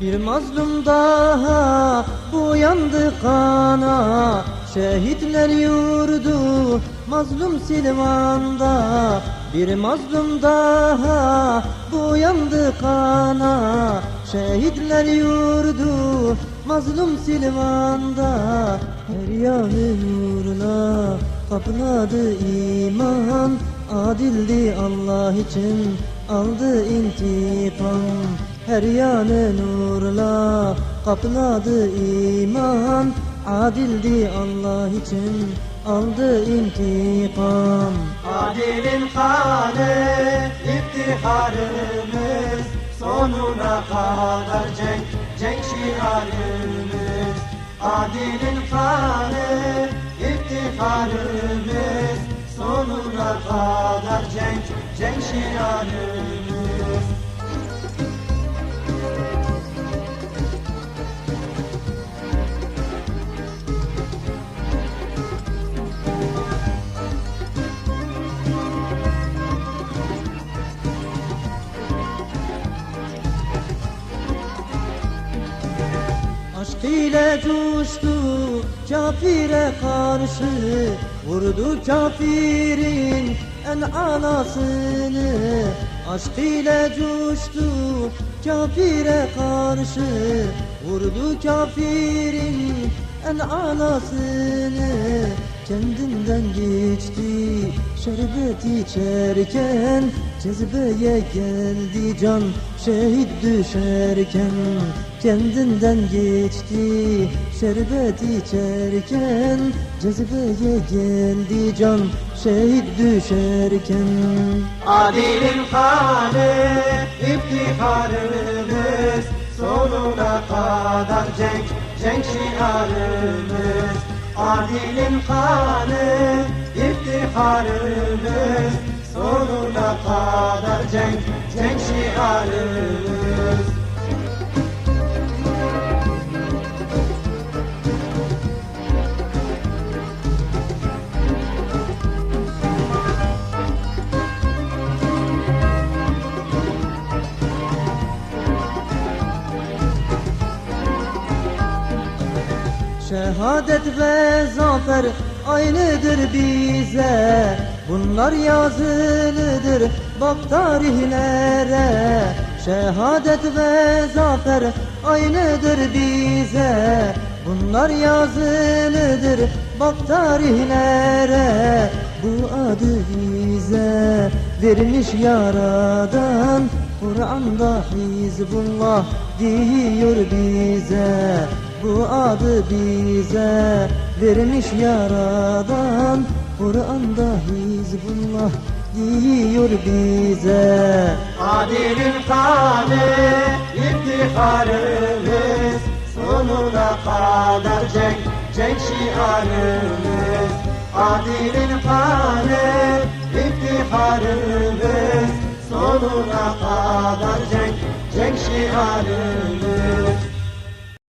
Bir mazlum daha uyandı kana. Şehitler yurdu mazlum Silvan'da. Bir mazlum daha uyandı kana. Şehitler yurdu mazlum Silvan'da. Her yanı nurla kapladı iman. Adildi Allah için aldı intikam Her yanı nurla kapladı iman. Adildi Allah için aldı intikam. Adilin kanı iftiharımız Sonuna kadar cenk, cenk şiarımız. Adilin kanı iftiharımız Sonuna kadar cenk, cenk şiarımız Aşk ile coştu kafire karşı Vurdu kafirin en anasını. Aşk ile coştu kafire karşı Vurdu kafirin en anasını. Kendinden geçti şerbet içerken Cezbeye geldi can. Şehit düşerken Kendinden geçti. Şerbet içerken Cezbeye geldi can. Şehit düşerken. Adilin kanı iftiharımız. Sonuna kadar cenk, cenk şiarımız Adilin kanı iftiharımız Sonuna kadar cenk, cenk şiarımız Şehadet ve zafer aynıdır bize. Bunlar yazılıdır bak tarihlere. Şehadet ve zafer aynıdır bize. Bunlar yazılıdır bak tarihlere. Bu adı bize vermiş yaradan Kur'an'da Hizbullah diyor bize bu adı bize vermiş yaradan. Kur'an'da Hizbullah diyor bize. Adilin kanı iftiharımız Sonuna kadar cenk, cenk şiarımız. Adilin kanı iftiharımız Sonuna kadar cenk, cenk şiarımız